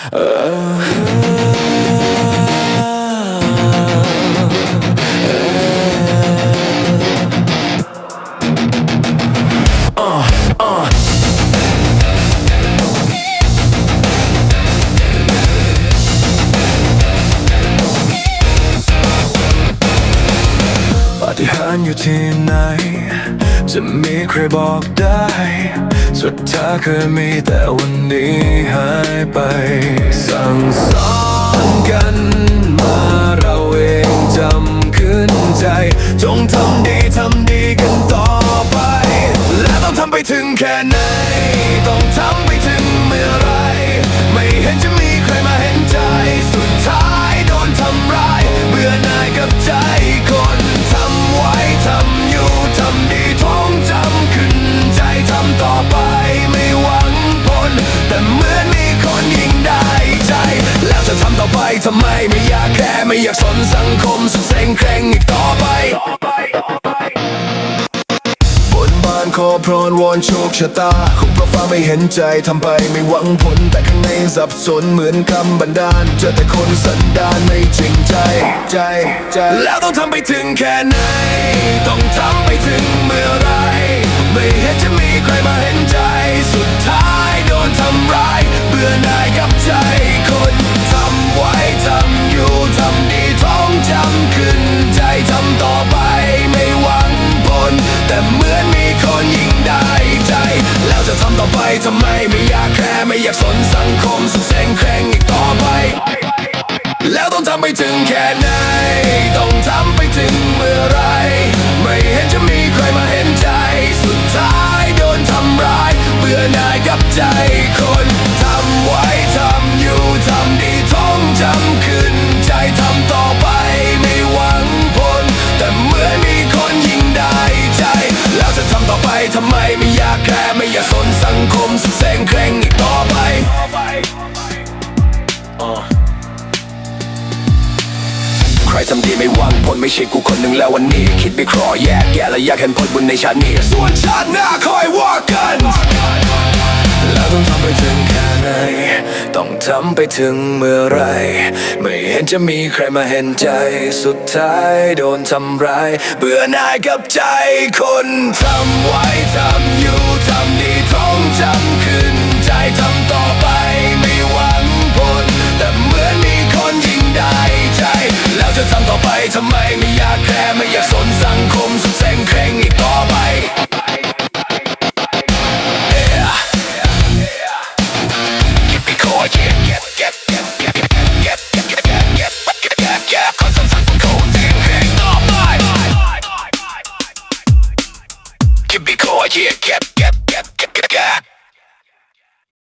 ปาฏิหาริย์อยู่ที่ไหน จะมีใครบอกได้ สุดท้ายเคยมีแต่วันนี้หายไป สั่งสอนกันมาเราเองจำขึ้นใจ จงทำดีทำดีกันต่อไป และต้องทำไปถึงแค่ไหน ทำไมไม่อยากแค่ไม่อยากสนสังคมสุดเซ็งเคร่งอีกต่อไปบนบานขอพรวอนโชคชะตาคงเพราะฟ้าไม่เห็นใจทำไปไม่หวังผลแต่ข้างในสับสนเหมือนคำบันดาลเจอแต่คนสันดานไม่จริงใจใจใจ แล้วต้องทำไปถึงแค่ไหน ต้องทำไปถึงเมื่อไร อยากแคร์ไม่อยากสนสังคมสุดเซ็งแคร่งอีกต่อไป แล้วต้องทำไปถึงแค่ไหน ต้องทำไปถึงเมื่อไร ไม่เห็นจะมีใครมาเห็นใจ สุดท้ายโดนทำร้าย เบื่อหน่ายกับใจคน รทำดีไม่หวังผลไม่ใช่กูคนหนึ่งแล้ววันนี้ คิดไปครอแยกแยะและอยากเห็นผลบุญในชาตินี้ ส่วนชาติหน้าคอยว่ากันแล้วต้องทำไปถึงแค่ไหน ต้องทำไปถึงเมื่อไร ไม่เห็นจะมีใครมาเห็นใจ สุดท้ายโดนทำร้าย เบื่อหน่ายกับใจคนทำไว้ทำอยู่ทำดีท้องจำขึ้นใจทำ ไปทำไมไม่อยากแคร์ไม่อยากสนสังคมสุดแสงเคร่งอีกต่อไปเก็บเก็บเก็บเก็บ